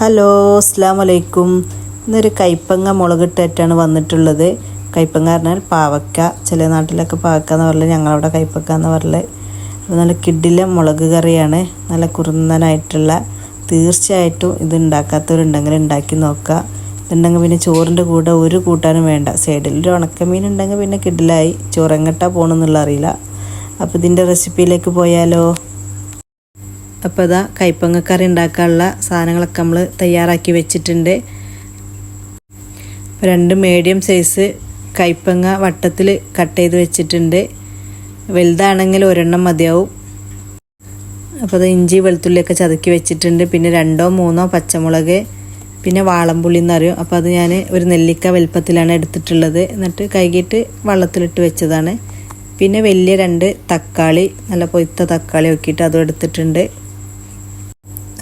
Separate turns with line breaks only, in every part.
Hello അസ്സാം വലൈക്കും ഇന്നൊരു കൈപ്പങ്ങ മുളകിട്ടായിട്ടാണ് വന്നിട്ടുള്ളത്. കൈപ്പങ്ങ പറഞ്ഞാൽ പാവക്ക. ചില നാട്ടിലൊക്കെ പാവക്ക എന്ന് പറഞ്ഞാൽ ഞങ്ങളവിടെ കൈപ്പക്ക എന്ന് പറഞ്ഞാൽ. നല്ല കിഡിലെ മുളക് കറിയാണ്. നല്ല കുറുന്നനായിട്ടുള്ള. തീർച്ചയായിട്ടും ഇത് ഉണ്ടാക്കാത്തവരുണ്ടെങ്കിൽ ഉണ്ടാക്കി നോക്കുക. ഇതുണ്ടെങ്കിൽ പിന്നെ ചോറിന്റെ കൂടെ ഒരു കൂട്ടാനും വേണ്ട. സൈഡിൽ ഒരു ഉണക്കമീൻ ഉണ്ടെങ്കിൽ പിന്നെ കിഡിലായി ചോറെങ്ങട്ടാ പോകണമെന്നുള്ള അറിയില്ല. അപ്പോൾ ഇതിന്റെ റെസിപ്പിയിലേക്ക് പോയാലോ? അപ്പോൾ ഇതാ കൈപ്പങ്ങക്കറി ഉണ്ടാക്കാനുള്ള സാധനങ്ങളൊക്കെ നമ്മൾ തയ്യാറാക്കി വെച്ചിട്ടുണ്ട്. രണ്ട് മീഡിയം സൈസ് കൈപ്പങ്ങ വട്ടത്തിൽ കട്ട് ചെയ്ത് വെച്ചിട്ടുണ്ട്. വലുതാണെങ്കിൽ ഒരെണ്ണം മതിയാവും. അപ്പോൾ അത് ഇഞ്ചി വെളുത്തുള്ളിയൊക്കെ ചതുക്കി വെച്ചിട്ടുണ്ട്. പിന്നെ രണ്ടോ മൂന്നോ പച്ചമുളക് പിന്നെ വാളംപുള്ളി എന്നറിയും അപ്പോൾ അത് ഞാൻ ഒരു നെല്ലിക്ക വലുപ്പത്തിലാണ് എടുത്തിട്ടുള്ളത്. എന്നിട്ട് കൈകിട്ട് വെള്ളത്തിലിട്ട് വെച്ചതാണ്. പിന്നെ വലിയ രണ്ട് തക്കാളി നല്ല പൊയ്ത്ത തക്കാളി ഒക്കിയിട്ട് അതും എടുത്തിട്ടുണ്ട്.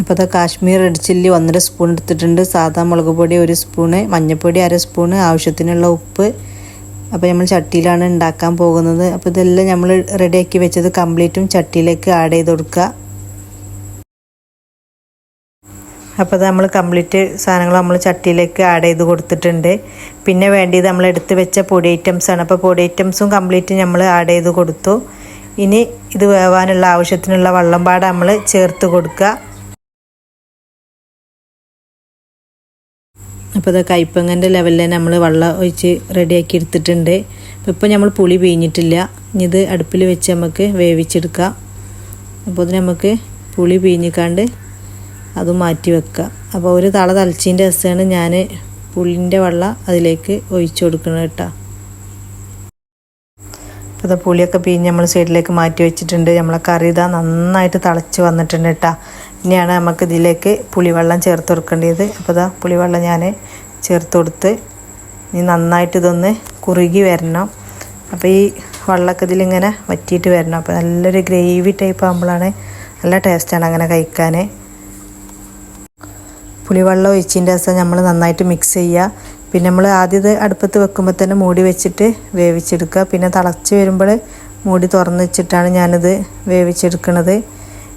അപ്പോൾ അത് കാശ്മീർ റെഡ് ചില്ലി ഒന്നര സ്പൂൺ എടുത്തിട്ടുണ്ട്. സാധാ മുളക് പൊടി ഒരു സ്പൂണ് മഞ്ഞൾപ്പൊടി അര സ്പൂണ് ആവശ്യത്തിനുള്ള ഉപ്പ്. അപ്പോൾ നമ്മൾ ചട്ടിയിലാണ് ഉണ്ടാക്കാൻ പോകുന്നത്. അപ്പോൾ ഇതെല്ലാം നമ്മൾ റെഡിയാക്കി വെച്ചത് കംപ്ലീറ്റും ചട്ടിയിലേക്ക് ആഡ് ചെയ്ത് കൊടുക്കുക അപ്പോൾ നമ്മൾ കംപ്ലീറ്റ് സാധനങ്ങൾ നമ്മൾ ചട്ടിയിലേക്ക് ആഡ് ചെയ്ത് കൊടുത്തിട്ടുണ്ട്. പിന്നെ വേണ്ടിയത് നമ്മൾ എടുത്ത് വെച്ച പൊടി ഐറ്റംസാണ് അപ്പോൾ പൊടി ഐറ്റംസും കംപ്ലീറ്റ് നമ്മൾ ആഡ് ചെയ്ത് കൊടുത്തു. ഇനി ഇത് വേവാനുള്ള ആവശ്യത്തിനുള്ള വെള്ളം പാടെ നമ്മൾ ചേർത്ത് കൊടുക്കുക അപ്പോൾ ഇത് കയ്പങ്ങന്റെ ലെവലിൽ നമ്മൾ വെള്ളം ഒഴിച്ച് റെഡിയാക്കി എടുത്തിട്ടുണ്ട്. അപ്പോൾ ഇപ്പോൾ നമ്മൾ പുളി പിഴിഞ്ഞിട്ടില്ല ഇനി ഇത് അടുപ്പിൽ വെച്ച് നമുക്ക് വേവിച്ചെടുക്കാം. അപ്പോൾ ഇത് നമുക്ക് പുളി പിഴിഞ്ഞിക്കാണ്ട് അത് മാറ്റി വെക്കുക അപ്പോൾ ഒരു തള തളിച്ചതിന്റെ രസമാണ് ഞാൻ പുളിന്റെ വെള്ളം അതിലേക്ക് ഒഴിച്ചു കൊടുക്കണം കേട്ടോ. അപ്പോൾ പുളിയൊക്കെ പിഴിഞ്ഞ് നമ്മൾ സൈഡിലേക്ക് മാറ്റി വെച്ചിട്ടുണ്ട്. നമ്മളെ കറി ഇതാ നന്നായിട്ട് തിളച്ച് വന്നിട്ടുണ്ട് കേട്ടോ. ഇനിയാണ് നമുക്ക് ഇതിലേക്ക് പുളിവെള്ളം ചേർത്ത് കൊടുക്കേണ്ടത് അപ്പോൾ ഇതാ പുളിവെള്ളം ഞാൻ ചേർത്ത് കൊടുത്ത് ഇനി നന്നായിട്ട് ഇതൊന്ന് കുറുകി വരണം. അപ്പോൾ ഈ വെള്ളമൊക്കെ ഇതിലിങ്ങനെ വറ്റിയിട്ട് വരണം. അപ്പോൾ നല്ലൊരു ഗ്രേവി ടൈപ്പ് ആകുമ്പോഴാണ് നല്ല ടേസ്റ്റാണ് അങ്ങനെ കഴിക്കാൻ പുളിവെള്ളം ഒഴിച്ചതിന്റെ ദിവസം നമ്മൾ നന്നായിട്ട് മിക്സ് ചെയ്യുക. പിന്നെ നമ്മൾ ആദ്യം ഇത് അടുപ്പത്ത് വെക്കുമ്പോൾ തന്നെ മൂടി വെച്ചിട്ട് വേവിച്ചെടുക്കുക. പിന്നെ തിളച്ച് വരുമ്പോൾ മൂടി തുറന്ന് വെച്ചിട്ടാണ് ഞാനിത് വേവിച്ചെടുക്കുന്നത്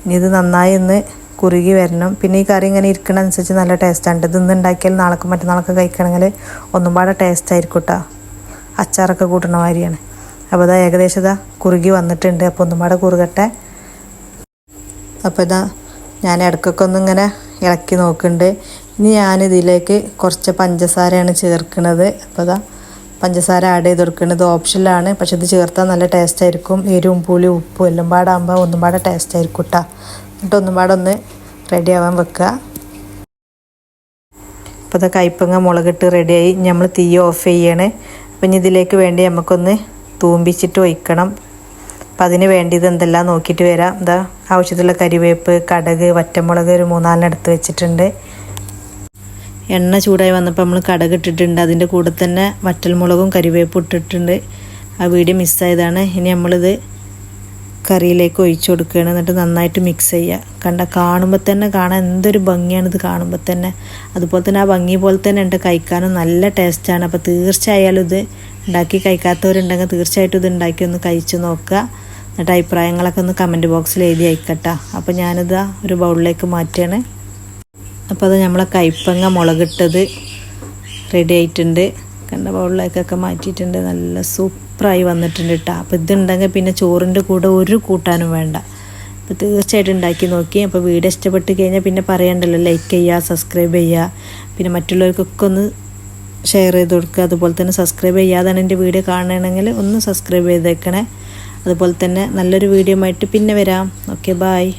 ഇനി ഇത് നന്നായി ഒന്ന് കുറുകി വരണം. പിന്നെ ഈ കറി ഇങ്ങനെ ഇരിക്കണ അനുസരിച്ച് നല്ല ടേസ്റ്റാണ് ഇത് ഇന്നുണ്ടാക്കിയാൽ നാളേക്ക് മറ്റന്നാളൊക്കെ കഴിക്കണമെങ്കിൽ ഒന്നും പാടെ ടേസ്റ്റ് ആയിരിക്കും കേട്ടോ അച്ചാറൊക്കെ കൂട്ടണ മാതിരിയാണ്. അപ്പോൾ ഇതാ ഏകദേശം ഇതാ കുറുകി വന്നിട്ടുണ്ട്. അപ്പോൾ ഒന്നും പാടെ കുറുകട്ടെ. അപ്പോൾ ഇതാ ഞാൻ ഇടയ്ക്കൊക്കെ ഒന്നിങ്ങനെ ഇളക്കി നോക്കുന്നുണ്ട്. ഇനി ഞാൻ ഇതിലേക്ക് കുറച്ച് പഞ്ചസാരയാണ് ചേർക്കുന്നത്. അപ്പോൾ ഇതാ പഞ്ചസാര ആഡ് ചെയ്ത് കൊടുക്കുന്നത് ഓപ്ഷനിലാണ് പക്ഷെ ഇത് ചേർത്താൽ നല്ല ടേസ്റ്റ് ആയിരിക്കും. എരിവും പുളിയും ഉപ്പും എല്ലാം പാടാകുമ്പോൾ ഒന്നും പാടെ ടേസ്റ്റ് ആയിരിക്കും കേട്ടോ എന്നിട്ട് ഒന്നും പാടെ ഒന്ന് റെഡി ആവാൻ വെക്കുക. അപ്പോൾ അത് കയ്പങ്ങ മുളകിട്ട് റെഡിയായി. നമ്മൾ തീ ഓഫ് ചെയ്യണേ. അപ്പം ഇനി ഇതിലേക്ക് വേണ്ടി നമുക്കൊന്ന് തൂമ്പിച്ചിട്ട് ഒഴിക്കണം. അപ്പം അതിന് വേണ്ടിയത് എന്തെല്ലാം നോക്കിയിട്ട് വരാം. എന്താ ആവശ്യത്തിലുള്ള കരിവേപ്പ് കടക് വറ്റമുളക് ഒരു മൂന്നാലിന് എടുത്ത് വെച്ചിട്ടുണ്ട്. എണ്ണ ചൂടായി വന്നപ്പോൾ നമ്മൾ കടക് ഇട്ടിട്ടുണ്ട്. അതിന്റെ കൂടെ തന്നെ വറ്റൽമുളകും കരിവേപ്പും ഇട്ടിട്ടുണ്ട്. ആ വീഡിയോ മിസ്സായതാണ് ഇനി നമ്മളിത് കറിയിലേക്ക് ഒഴിച്ചു കൊടുക്കുകയാണ്. എന്നിട്ട് നന്നായിട്ട് മിക്സ് ചെയ്യുക. കണ്ട കാണുമ്പോൾ തന്നെ കാണാൻ എന്തൊരു ഭംഗിയാണ് ഇത് കാണുമ്പോൾ തന്നെ. അതുപോലെ തന്നെ ആ ഭംഗി പോലെ തന്നെ ഉണ്ട്. കഴിക്കാനും നല്ല ടേസ്റ്റാണ് അപ്പോൾ തീർച്ചയായാലും ഇത് ഉണ്ടാക്കി കഴിക്കാത്തവരുണ്ടെങ്കിൽ തീർച്ചയായിട്ടും ഇത് ഉണ്ടാക്കി ഒന്ന് കഴിച്ചു നോക്കുക. എന്നിട്ട് അഭിപ്രായങ്ങളൊക്കെ ഒന്ന് കമന്റ് ബോക്സിൽ എഴുതി അയക്കട്ടെ. അപ്പോൾ ഞാനിത് ഒരു ബൗളിലേക്ക് മാറ്റുകയാണ്. അപ്പോൾ അത് നമ്മളെ കൈപ്പങ്ങ മുളകിട്ടത് റെഡി ആയിട്ടുണ്ട്. കണ്ട ബൗളിലേക്കൊക്കെ മാറ്റിയിട്ടുണ്ട്. നല്ല സൂപ്പറായി വന്നിട്ടുണ്ട് കേട്ടോ അപ്പോൾ ഇതുണ്ടെങ്കിൽ പിന്നെ ചോറിന്റെ കൂടെ ഒരു കൂട്ടാനും വേണ്ട. അപ്പോൾ തീർച്ചയായിട്ടും ഉണ്ടാക്കി നോക്കി. അപ്പോൾ വീഡിയോ ഇഷ്ടപ്പെട്ട് കഴിഞ്ഞാൽ പിന്നെ പറയണ്ടല്ലോ. ലൈക്ക് ചെയ്യുക സബ്സ്ക്രൈബ് ചെയ്യുക. പിന്നെ മറ്റുള്ളവർക്കൊക്കെ ഒന്ന് ഷെയർ ചെയ്ത് കൊടുക്കുക. അതുപോലെ തന്നെ സബ്സ്ക്രൈബ് ചെയ്യാതാണ് എന്റെ വീഡിയോ കാണണമെങ്കിൽ ഒന്ന് സബ്സ്ക്രൈബ് ചെയ്തേക്കണേ. അതുപോലെ തന്നെ നല്ലൊരു വീഡിയോ ആയിട്ട് പിന്നെ വരാം. Okay bye